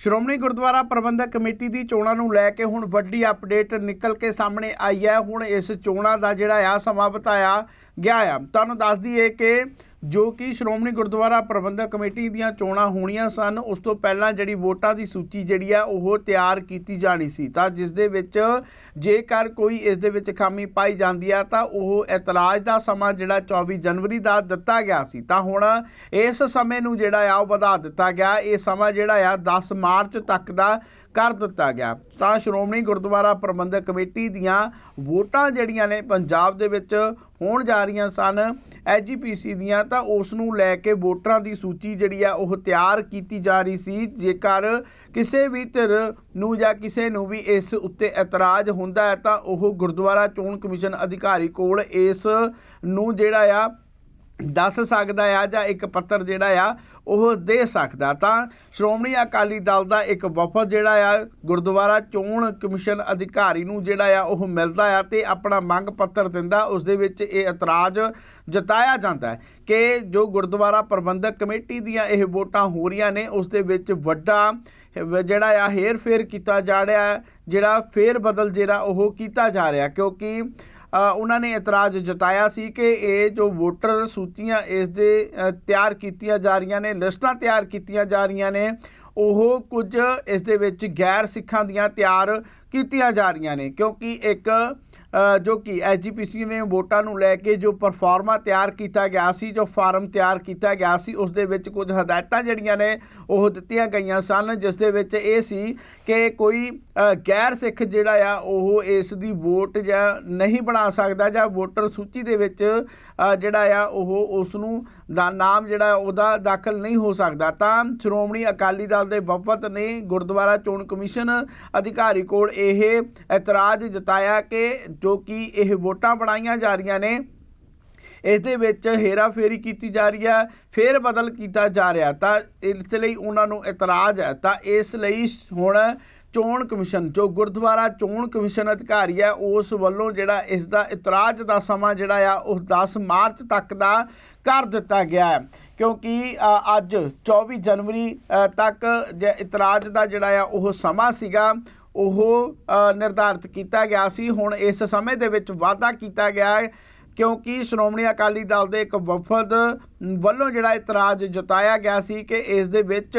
Shiromani Gurdwara Parbandhak committee ਦੀ ਚੋਣਾਂ ਨੂੰ ਲੈ ਕੇ ਹੁਣ ਵੱਡੀ ਅਪਡੇਟ ਨਿਕਲ ਕੇ ਸਾਹਮਣੇ ਆਈ ਹੈ। ਹੁਣ ਇਸ ਚੋਣਾਂ ਦਾ ਜਿਹੜਾ ਆ ਸਮਾਂ ਬਤਾਇਆ ਗਿਆ ਆ। ਤੁਹਾਨੂੰ ਦੱਸ ਦਈਏ ਕਿ ਜੋ ਕਿ ਸ਼੍ਰੋਮਣੀ ਗੁਰਦੁਆਰਾ ਪ੍ਰਬੰਧਕ ਕਮੇਟੀ ਦੀਆਂ ਚੋਣਾਂ ਹੋਣੀਆਂ ਸਨ, ਉਸ ਤੋਂ ਪਹਿਲਾਂ ਜਿਹੜੀ ਵੋਟਾਂ ਦੀ ਸੂਚੀ ਜਿਹੜੀ ਆ, ਉਹ ਤਿਆਰ ਕੀਤੀ ਜਾਣੀ ਸੀ। ਤਾਂ ਜਿਸ ਦੇ ਵਿੱਚ ਜੇਕਰ ਕੋਈ ਇਸ ਦੇ ਵਿੱਚ ਖਾਮੀ ਪਾਈ ਜਾਂਦੀ ਆ, ਤਾਂ ਉਹ ਇਤਰਾਜ਼ ਦਾ ਸਮਾਂ ਜਿਹੜਾ 24 ਜਨਵਰੀ ਦਾ ਦਿੱਤਾ ਗਿਆ ਸੀ। ਤਾਂ ਹੁਣ ਇਸ ਸਮੇਂ ਨੂੰ ਜਿਹੜਾ ਆ, ਉਹ ਵਧਾ ਦਿੱਤਾ ਗਿਆ। ਇਹ ਸਮਾਂ ਜਿਹੜਾ ਆ 10 ਮਾਰਚ ਤੱਕ ਦਾ ਕਰ ਦਿੱਤਾ ਗਿਆ। ਤਾਂ ਸ਼੍ਰੋਮਣੀ ਗੁਰਦੁਆਰਾ ਪ੍ਰਬੰਧਕ ਕਮੇਟੀ ਦੀਆਂ ਵੋਟਾਂ ਜਿਹੜੀਆਂ ਨੇ, ਪੰਜਾਬ ਦੇ ਵਿੱਚ ਹੋਣ ਜਾ ਰਹੀਆਂ ਸਨ। ਐਜੀਪੀਸੀ ਦੀਆਂ, ਤਾਂ ਉਸ ਨੂੰ ਲੈ ਕੇ ਵੋਟਰਾਂ ਦੀ ਸੂਚੀ ਜਿਹੜੀ ਆ, ਉਹ ਤਿਆਰ ਕੀਤੀ ਜਾ ਰਹੀ ਸੀ। ਜੇਕਰ ਕਿਸੇ ਵੀ ਧਿਰ ਨੂੰ ਜਾਂ ਕਿਸੇ ਨੂੰ ਵੀ ਇਸ ਉੱਤੇ ਇਤਰਾਜ਼ ਹੁੰਦਾ ਹੈ, ਤਾਂ ਉਹ ਗੁਰਦੁਆਰਾ ਚੋਣ ਕਮਿਸ਼ਨ ਅਧਿਕਾਰੀ ਕੋਲ ਇਸ ਨੂੰ ਜਿਹੜਾ ਆ ਦੱਸ ਸਕਦਾ ਆ ਜਾਂ ਇੱਕ ਪੱਤਰ ਜਿਹੜਾ ਆ, ਉਹ ਦੇ ਸਕਦਾ। ਤਾਂ ਸ਼੍ਰੋਮਣੀ ਅਕਾਲੀ ਦਲ ਦਾ ਇੱਕ ਵਫਦ ਜਿਹੜਾ ਆ, ਗੁਰਦੁਆਰਾ ਚੋਣ ਕਮਿਸ਼ਨ ਅਧਿਕਾਰੀ ਨੂੰ ਜਿਹੜਾ ਆ, ਉਹ ਮਿਲਦਾ ਆ ਤੇ ਆਪਣਾ ਮੰਗ ਪੱਤਰ ਦਿੰਦਾ। ਉਸ ਦੇ ਵਿੱਚ ਇਹ ਇਤਰਾਜ਼ ਜਤਾਇਆ ਜਾਂਦਾ ਕਿ ਜੋ ਗੁਰਦੁਆਰਾ ਪ੍ਰਬੰਧਕ ਕਮੇਟੀ ਦੀਆਂ ਇਹ ਵੋਟਾਂ ਹੋ ਰਹੀਆਂ ਨੇ, ਉਸ ਦੇ ਵਿੱਚ ਵੱਡਾ ਜਿਹੜਾ ਆ ਹੇਰ ਫੇਰ ਕੀਤਾ ਜਾ ਰਿਹਾ ਜਿਹੜਾ ਫੇਰ ਬਦਲ ਜਿਹੜਾ ਉਹ ਕੀਤਾ ਜਾ ਰਿਹਾ। ਕਿਉਂਕਿ ਉਹਨਾਂ ਨੇ ਇਤਰਾਜ਼ ਜਤਾਇਆ ਸੀ ਕਿ ਇਹ ਜੋ ਵੋਟਰ ਸੂਚੀਆਂ ਇਸ ਦੇ ਤਿਆਰ ਕੀਤੀਆਂ ਜਾ ਰਹੀਆਂ ਨੇ, ਲਿਸਟਾਂ ਤਿਆਰ ਕੀਤੀਆਂ ਜਾ ਰਹੀਆਂ ਨੇ, ਉਹ ਕੁਝ ਇਸ ਦੇ ਵਿੱਚ ਗੈਰ ਸਿੱਖਾਂ ਦੀਆਂ ਤਿਆਰ ਕੀਤੀਆਂ ਜਾ ਰਹੀਆਂ ਨੇ, ਕਿਉਂਕਿ ਇੱਕ ਜੋ ਕਿ ਐਜੀਪੀਸੀ ਨੇ ਵੋਟਾਂ ਨੂੰ ਲੈ ਕੇ ਜੋ ਪਰਫਾਰਮਾ ਤਿਆਰ ਕੀਤਾ ਗਿਆ ਸੀ, ਜੋ ਫਾਰਮ ਤਿਆਰ ਕੀਤਾ ਗਿਆ ਸੀ, ਉਸ ਦੇ ਵਿੱਚ ਕੁਝ ਹਦਾਇਤਾਂ ਜਿਹੜੀਆਂ ਨੇ, ਉਹ ਦਿੱਤੀਆਂ ਗਈਆਂ ਸਨ, ਜਿਸ ਦੇ ਵਿੱਚ ਇਹ ਸੀ ਕਿ ਕੋਈ ਗੈਰ ਸਿੱਖ ਜਿਹੜਾ ਆ, ਉਹ ਇਸ ਦੀ ਵੋਟ ਜਾਂ ਨਹੀਂ ਬਣਾ ਸਕਦਾ ਜਾਂ ਵੋਟਰ ਸੂਚੀ ਦੇ ਵਿੱਚ ਜਿਹੜਾ ਆ, ਉਹ ਉਸ ਨੂੰ ਦਾ ਨਾਮ ਜਿਹੜਾ ਉਹਦਾ ਦਾਖਲ ਨਹੀਂ ਹੋ ਸਕਦਾ। ਤਾਂ ਸ਼੍ਰੋਮਣੀ ਅਕਾਲੀ ਦਲ ਦੇ ਵਫਦ ਨੇ ਗੁਰਦੁਆਰਾ ਚੋਣ ਕਮਿਸ਼ਨ ਅਧਿਕਾਰੀ ਕੋਲ ਇਹ ਇਤਰਾਜ਼ ਜਤਾਇਆ ਕਿ ਜੋ ਕਿ ਇਹ ਵੋਟਾਂ ਬਣਾਈਆਂ ਜਾ ਰਹੀਆਂ ਨੇ, ਇਸ ਦੇ ਵਿੱਚ ਹੇਰਾਫੇਰੀ ਕੀਤੀ ਜਾ ਰਹੀ ਹੈ ਫੇਰ ਬਦਲ ਕੀਤਾ ਜਾ ਰਿਹਾ। ਤਾਂ ਇਸ ਲਈ ਉਹਨਾਂ ਨੂੰ ਇਤਰਾਜ਼ ਹੈ ਤਾਂ ਇਸ ਲਈ ਹੁਣ ਚੋਣ ਕਮਿਸ਼ਨ ਜੋ ਗੁਰਦੁਆਰਾ ਚੋਣ ਕਮਿਸ਼ਨ ਅਧਿਕਾਰੀ ਹੈ ਉਸ ਵੱਲੋਂ ਜਿਹੜਾ ਇਸ ਦਾ ਇਤਰਾਜ਼ ਦਾ ਸਮਾਂ ਜਿਹੜਾ ਆ ਉਹ 10 ਮਾਰਚ ਤੱਕ ਦਾ ਕਰ ਦਿੱਤਾ ਗਿਆ ਹੈ। ਕਿਉਂਕਿ ਅੱਜ 24 ਜਨਵਰੀ ਤੱਕ ਜੇ ਇਤਰਾਜ਼ ਦਾ ਜਿਹੜਾ ਆ ਉਹ ਸਮਾਂ ਸੀਗਾ ਉਹ ਅ, ਨਿਰਧਾਰਿਤ ਕੀਤਾ ਗਿਆ ਸੀ। ਹੁਣ ਇਸ ਸਮੇਂ ਦੇ ਵਿੱਚ ਵਾਅਦਾ ਕੀਤਾ ਗਿਆ ਹੈ ਕਿਉਂਕਿ ਸ਼੍ਰੋਮਣੀ ਅਕਾਲੀ ਦਲ ਦੇ ਇੱਕ ਵਫਦ ਵੱਲੋਂ ਜਿਹੜਾ ਇਤਰਾਜ਼ ਜਤਾਇਆ ਗਿਆ ਸੀ ਕਿ ਇਸ ਦੇ ਵਿੱਚ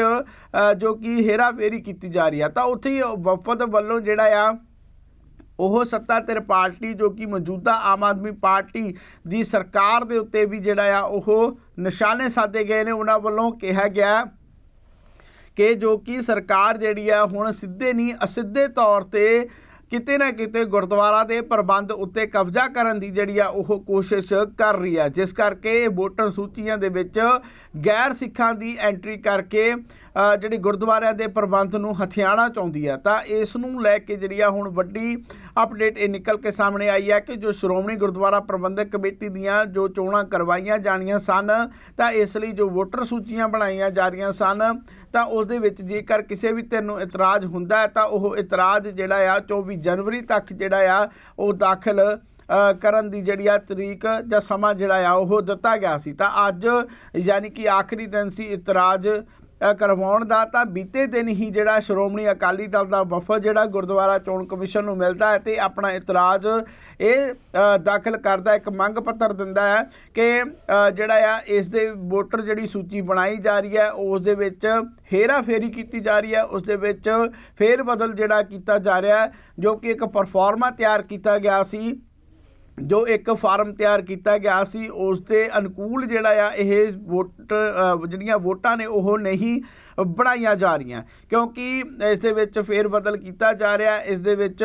ਜੋ ਕਿ ਹੇਰਾਫੇਰੀ ਕੀਤੀ ਜਾ ਰਹੀ ਹੈ ਤਾਂ ਉੱਥੇ ਹੀ ਵਫਦ ਵੱਲੋਂ ਜਿਹੜਾ ਆ, ਉਹ ਸੱਤਾਧਿਰ ਪਾਰਟੀ ਜੋ ਕਿ ਮੌਜੂਦਾ ਆਮ ਆਦਮੀ ਪਾਰਟੀ ਦੀ ਸਰਕਾਰ ਦੇ ਉੱਤੇ ਵੀ ਜਿਹੜਾ ਆ, ਉਹ ਨਿਸ਼ਾਨੇ ਸਾਧੇ ਗਏ ਨੇ। ਉਹਨਾਂ ਵੱਲੋਂ ਕਿਹਾ ਗਿਆ ਕਿ ਜੋ ਕਿ ਸਰਕਾਰ ਜਿਹੜੀ ਆ, ਹੁਣ ਸਿੱਧੇ ਨਹੀਂ, ਅਸਿੱਧੇ ਤੌਰ ਤੇ ਕਿਤੇ ਨਾ ਕਿਤੇ ਗੁਰਦੁਆਰਾ ਦੇ ਪ੍ਰਬੰਧ ਉੱਤੇ ਕਬਜ਼ਾ ਕਰਨ ਦੀ ਜਿਹੜੀ ਆ ਉਹ ਕੋਸ਼ਿਸ਼ ਕਰ ਰਹੀ ਆ। ਜਿਸ ਕਰਕੇ ਵੋਟਰ ਸੂਚੀਆਂ ਦੇ ਵਿੱਚ ਗੈਰ ਸਿੱਖਾਂ ਦੀ ਐਂਟਰੀ ਕਰਕੇ ਜਿਹੜੀ ਗੁਰਦੁਆਰਿਆਂ ਦੇ ਪ੍ਰਬੰਧ ਨੂੰ ਹਥਿਆਣਾ ਚਾਹੁੰਦੀ ਆ। ਤਾਂ ਇਸ ਨੂੰ ਲੈ ਕੇ ਜਿਹੜੀ ਆ ਹੁਣ ਵੱਡੀ ਅਪਡੇਟ ਇਹ ਨਿਕਲ ਕੇ ਸਾਹਮਣੇ ਆਈ ਹੈ ਕਿ ਜੋ ਸ਼੍ਰੋਮਣੀ ਗੁਰਦੁਆਰਾ ਪ੍ਰਬੰਧਕ ਕਮੇਟੀ ਦੀਆਂ ਜੋ ਚੋਣਾਂ ਕਰਵਾਈਆਂ ਜਾਣੀਆਂ ਸਨ, ਤਾਂ ਇਸ ਲਈ ਜੋ ਵੋਟਰ ਸੂਚੀਆਂ ਬਣਾਈਆਂ ਜਾ ਰਹੀਆਂ ਸਨ, ਤਾਂ ਉਸ ਦੇ ਵਿੱਚ ਜੇਕਰ ਕਿਸੇ ਵੀ ਧਿਰ ਨੂੰ ਇਤਰਾਜ਼ ਹੁੰਦਾ ਹੈ, ਤਾਂ ਉਹ ਇਤਰਾਜ਼ ਜਿਹੜਾ ਆ 24 ਜਨਵਰੀ ਤੱਕ ਜਿਹੜਾ ਆ ਉਹ ਦਾਖਲ ਕਰਨ ਦੀ ਜਿਹੜੀ ਆ ਤਰੀਕ ਜਾਂ ਸਮਾਂ ਜਿਹੜਾ ਆ ਉਹ ਦਿੱਤਾ ਗਿਆ ਸੀ। ਤਾਂ ਅੱਜ ਯਾਨੀ ਕਿ ਆਖਰੀ ਦਿਨ ਸੀ ਇਤਰਾਜ਼ ਕਰਵਾਉਣ ਦਾ ਤਾਂ ਬੀਤੇ ਦਿਨ ਹੀ ਜਿਹੜਾ ਸ਼੍ਰੋਮਣੀ ਅਕਾਲੀ ਦਲ ਦਾ ਵਫਦ ਜਿਹੜਾ ਗੁਰਦੁਆਰਾ ਚੋਣ ਕਮਿਸ਼ਨ ਨੂੰ ਮਿਲਦਾ ਹੈ ਤੇ ਆਪਣਾ ਇਤਰਾਜ਼ ਇਹ ਦਾਖਲ ਕਰਦਾ, ਇੱਕ ਮੰਗ ਪੱਤਰ ਦਿੰਦਾ ਹੈ ਕਿ ਜਿਹੜਾ ਆ, ਇਸ ਦੇ ਵੋਟਰ ਜਿਹੜੀ ਸੂਚੀ ਬਣਾਈ ਜਾ ਰਹੀ ਹੈ, ਉਸ ਦੇ ਵਿੱਚ ਹੇਰਾ ਫੇਰੀ ਕੀਤੀ ਜਾ ਰਹੀ ਹੈ, ਉਸ ਦੇ ਵਿੱਚ ਫੇਰ ਬਦਲ ਜਿਹੜਾ ਕੀਤਾ ਜਾ ਰਿਹਾ ਜੋ ਕਿ ਇੱਕ ਪਰਫਾਰਮਾ ਤਿਆਰ ਕੀਤਾ ਗਿਆ ਸੀ। ਜੋ ਇੱਕ ਫਾਰਮ ਤਿਆਰ ਕੀਤਾ ਗਿਆ ਸੀ ਉਸ ਦੇ ਅਨੁਕੂਲ ਜਿਹੜਾ ਆ, ਇਹ ਵੋਟ ਜਿਹੜੀਆਂ ਵੋਟਾਂ ਨੇ, ਉਹ ਨਹੀਂ ਬਣਾਈਆਂ ਜਾ ਰਹੀਆਂ। ਕਿਉਂਕਿ ਇਸ ਦੇ ਵਿੱਚ ਫੇਰ ਬਦਲ ਕੀਤਾ ਜਾ ਰਿਹਾ, ਇਸ ਦੇ ਵਿੱਚ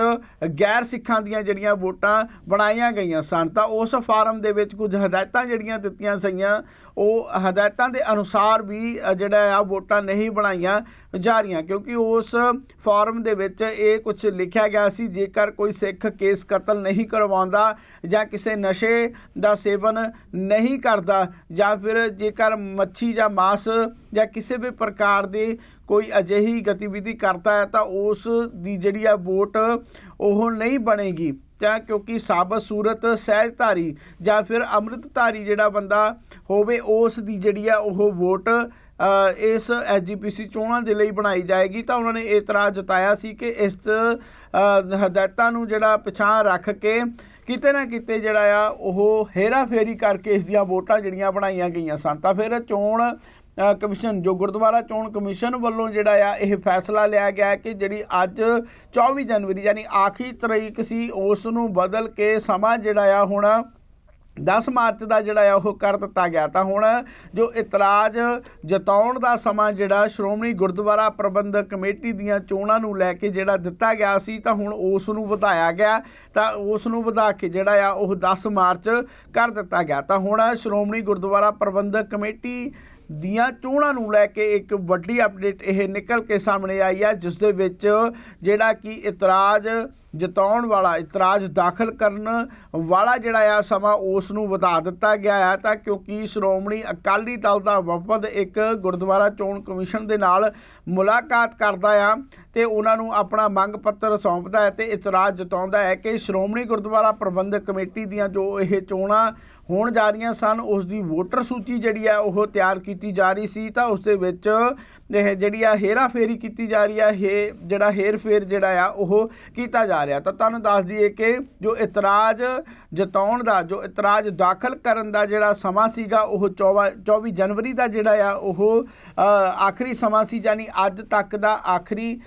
ਗੈਰ ਸਿੱਖਾਂ ਦੀਆਂ ਜਿਹੜੀਆਂ ਵੋਟਾਂ ਬਣਾਈਆਂ ਗਈਆਂ ਸਨ, ਤਾਂ ਉਸ ਫਾਰਮ ਦੇ ਵਿੱਚ ਕੁਝ ਹਦਾਇਤਾਂ ਜਿਹੜੀਆਂ ਦਿੱਤੀਆਂ ਸਈਆਂ, ਉਹ ਹਦਾਇਤਾਂ ਦੇ ਅਨੁਸਾਰ ਵੀ ਜਿਹੜਾ ਆ ਵੋਟਾਂ ਨਹੀਂ ਬਣਾਈਆਂ ਜਾ ਰਹੀਆਂ। ਕਿਉਂਕਿ ਉਸ ਫਾਰਮ ਦੇ ਵਿੱਚ ਇਹ ਕੁਝ ਲਿਖਿਆ ਗਿਆ ਸੀ, ਜੇਕਰ ਕੋਈ ਸਿੱਖ ਕੇਸ ਕਤਲ ਨਹੀਂ ਕਰਵਾਉਂਦਾ ਜਾਂ ਕਿਸੇ ਨਸ਼ੇ ਦਾ ਸੇਵਨ ਨਹੀਂ ਕਰਦਾ ਜਾਂ ਫਿਰ ਜੇਕਰ ਮੱਛੀ ਜਾਂ ਮਾਸ ਜਾਂ ਕਿਸੇ ਵੀ ਪ੍ਰਕਾਰ ਦੀ ਕੋਈ ਅਜਿਹੀ ਗਤੀਵਿਧੀ ਕਰਦਾ ਹੈ ਤਾਂ ਉਸ ਦੀ ਜਿਹੜੀ ਆ ਵੋਟ ਉਹ ਨਹੀਂ ਬਣੇਗੀ। ਤਾਂ ਕਿਉਂਕਿ ਸਾਬਤ ਸੂਰਤ ਸਹਿਜਧਾਰੀ ਜਾਂ ਫਿਰ ਅੰਮ੍ਰਿਤਧਾਰੀ ਜਿਹੜਾ ਬੰਦਾ ਹੋਵੇ ਉਸ ਦੀ ਜਿਹੜੀ ਆ ਉਹ ਵੋਟ ਅ, ਇਸ ਐਸਜੀਪੀਸੀ ਚੋਣਾਂ ਦੇ ਲਈ ਬਣਾਈ ਜਾਏਗੀ। ਤਾਂ ਉਹਨਾਂ ਨੇ ਇਤਰਾਜ਼ ਜਤਾਇਆ ਸੀ ਕਿ ਇਸ ਹਦਾਇਤਾਂ ਨੂੰ ਜਿਹੜਾ ਪਛਾਣ ਰੱਖ ਕੇ ਕਿਤੇ ਨਾ ਕਿਤੇ ਜਿਹੜਾ ਆ ਉਹ ਹੇਰਾ ਫੇਰੀ ਕਰਕੇ ਇਸ ਦੀਆਂ ਵੋਟਾਂ ਜਿਹੜੀਆਂ ਬਣਾਈਆਂ ਗਈਆਂ ਸਨ। ਤਾਂ ਫਿਰ ਚੋਣ ਕਮਿਸ਼ਨ, ਜੋ ਗੁਰਦੁਆਰਾ ਚੋਣ ਕਮਿਸ਼ਨ ਵੱਲੋਂ ਜਿਹੜਾ ਆ, ਇਹ ਫੈਸਲਾ ਲਿਆ ਗਿਆ ਕਿ ਜਿਹੜੀ ਅੱਜ 24 ਜਨਵਰੀ, ਯਾਨੀ ਆਖਰੀ ਤਰੀਕ ਸੀ ਉਸ ਨੂੰ ਬਦਲ ਕੇ ਸਮਾਂ ਜਿਹੜਾ ਆ ਹੁਣ 10 ਮਾਰਚ ਦਾ ਜਿਹੜਾ ਆ, ਉਹ ਕਰ ਦਿੱਤਾ ਗਿਆ। ਤਾਂ ਹੁਣ ਜੋ ਇਤਰਾਜ਼ ਜਤਾਉਣ ਦਾ ਸਮਾਂ ਜਿਹੜਾ, ਸ਼੍ਰੋਮਣੀ ਗੁਰਦੁਆਰਾ ਪ੍ਰਬੰਧਕ ਕਮੇਟੀ ਦੀਆਂ ਚੋਣਾਂ ਨੂੰ ਲੈ ਕੇ ਜਿਹੜਾ ਦਿੱਤਾ ਗਿਆ ਸੀ, ਤਾਂ ਹੁਣ ਉਸ ਨੂੰ ਵਧਾਇਆ ਗਿਆ। ਤਾਂ ਉਸ ਨੂੰ ਵਧਾ ਕੇ ਜਿਹੜਾ ਆ, ਉਹ 10 ਮਾਰਚ ਕਰ ਦਿੱਤਾ ਗਿਆ। ਤਾਂ ਹੁਣ ਸ਼੍ਰੋਮਣੀ ਗੁਰਦੁਆਰਾ ਪ੍ਰਬੰਧਕ ਕਮੇਟੀ ਦੀਆਂ ਚੋਣਾਂ ਨੂੰ ਲੈ ਕੇ ਇੱਕ ਵੱਡੀ ਅਪਡੇਟ ਇਹ ਨਿਕਲ ਕੇ ਸਾਹਮਣੇ ਆਈ ਹੈ, ਜਿਸ ਦੇ ਵਿੱਚ ਜਿਹੜਾ ਕਿ ਇਤਰਾਜ਼ ਜਤਾਉਣ ਵਾਲਾ, ਇਤਰਾਜ਼ ਦਾਖਲ ਕਰਨ ਵਾਲਾ ਜਿਹੜਾ ਆ ਸਮਾਂ ਉਸ ਨੂੰ ਵਧਾ ਦਿੱਤਾ ਗਿਆ ਆ। ਤਾਂ ਕਿਉਂਕਿ ਸ਼੍ਰੋਮਣੀ ਅਕਾਲੀ ਦਲ ਦਾ ਵਫਦ ਇੱਕ ਗੁਰਦੁਆਰਾ ਚੋਣ ਕਮਿਸ਼ਨ ਦੇ ਨਾਲ ਮੁਲਾਕਾਤ ਕਰਦਾ ਆ ਤੇ ਉਹਨਾਂ ਨੂੰ ਆਪਣਾ ਮੰਗ ਪੱਤਰ ਸੌਂਪਦਾ ਹੈ ਤੇ ਇਤਰਾਜ਼ ਜਤਾਉਂਦਾ ਹੈ ਕਿ ਸ਼੍ਰੋਮਣੀ ਗੁਰਦੁਆਰਾ ਪ੍ਰਬੰਧਕ ਕਮੇਟੀ ਦੀਆਂ ਜੋ ਇਹ ਚੋਣਾਂ ਹੋਣ ਜਾ ਰਹੀਆਂ ਸਨ, ਉਸ ਦੀ ਵੋਟਰ ਸੂਚੀ ਜਿਹੜੀ ਆ ਉਹ ਤਿਆਰ ਕੀਤੀ ਜਾ ਰਹੀ ਸੀ। ਤਾਂ ਉਸ ਦੇ ਵਿੱਚ ਇਹ ਜਿਹੜੀ ਆ ਹੇਰਾ ਫੇਰੀ ਕੀਤੀ ਜਾ ਰਹੀ ਆ ਇਹ ਜਿਹੜਾ ਹੇਰ ਫੇਰ ਜਿਹੜਾ ਆ ਉਹ ਕੀਤਾ ਜਾ ਰਿਹਾ। ਤਾਂ ਤੁਹਾਨੂੰ ਦੱਸ ਦਈਏ ਕਿ ਜੋ ਇਤਰਾਜ਼ ਜਤਾਉਣ ਦਾ, ਜੋ ਇਤਰਾਜ਼ ਦਾਖਲ ਕਰਨ ਦਾ ਜਿਹੜਾ ਸਮਾਂ ਸੀਗਾ, ਉਹ 24 24 ਜਨਵਰੀ ਦਾ ਜਿਹੜਾ ਆ, ਉਹ ਆਖਰੀ ਸਮਾਂ ਸੀ, ਯਾਨੀ ਅੱਜ ਤੱਕ ਦਾ ਆਖਰੀ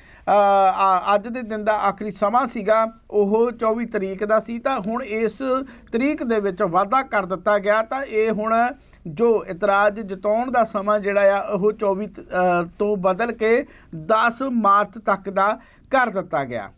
ਅੱਜ ਦੇ ਦਿਨ ਦਾ ਆਖਰੀ ਸਮਾਂ ਸੀਗਾ, ਉਹ 24 ਤਰੀਕ ਦਾ ਸੀ। ਤਾਂ ਹੁਣ ਇਸ ਤਰੀਕ ਦੇ ਵਿੱਚ ਵਾਧਾ ਕਰ ਦਿੱਤਾ ਗਿਆ। ਤਾਂ ਇਹ ਹੁਣ ਜੋ ਇਤਰਾਜ਼ ਜਤਾਉਣ ਦਾ ਸਮਾਂ ਜਿਹੜਾ ਆ, ਉਹ 24 ਤੋਂ ਬਦਲ ਕੇ 10 ਮਾਰਚ ਤੱਕ ਦਾ ਕਰ ਦਿੱਤਾ ਗਿਆ।